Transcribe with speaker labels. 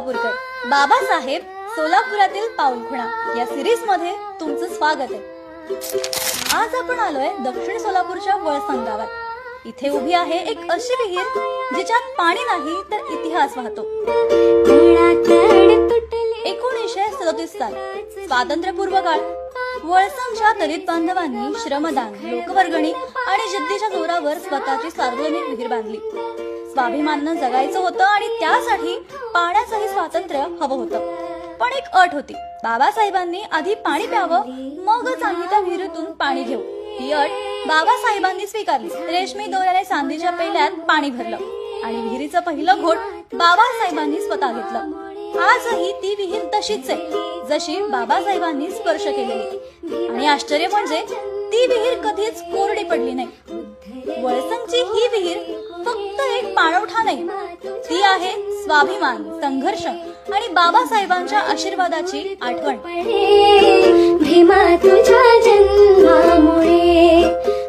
Speaker 1: बाबासाहेब सोलापुरातील पाऊलखुणा या सिरीजमध्ये तुमचं स्वागत आहे. आज आपण आलोय दक्षिण सोलापूरच्या वळसंग गावात इथे उभी आहे एक अशी विहीर जिच्यात पाणी नाही तर इतिहास वाहतो. एकोणीसशे सदतीस साल स्वातंत्र्यपूर्व काळ. वळसंगच्या दलित बांधवांनी श्रमदान लोकवर्गणी आणि जिद्दीच्या जोरावर स्वतःची सार्वजनिक विहीर बांधली. स्वाभिमानानं जगायचं होतं आणि त्यासाठी पाण्याचंही स्वातंत्र्य हवं होतं. पण एक अट होती. बाबासाहेबांनी आधी पाणी प्यावं मगच आम्ही त्या विहिरीतून पाणी घेऊ. ही अट बाबासाहेबांनी स्वीकारली. रेशमी दोऱ्याने चांदीच्या पेल्यात पाणी भरलं. आणि विहिरीचं पहिलं घोट बाबासाहेबांनी स्वतः घेतलं. आजही ती विहीर तशीच आहे जशी बाबासाहेबांनी स्पर्श केलेली. आणि आश्चर्य म्हणजे ती विहीर कधीच कोरडी पडली नाही. वळसंगची ही विहीर एक पाणवठा नाही. ती आहे स्वाभिमान संघर्ष आणि बाबासाहेबांच्या आशीर्वादाची आठवण. भीमा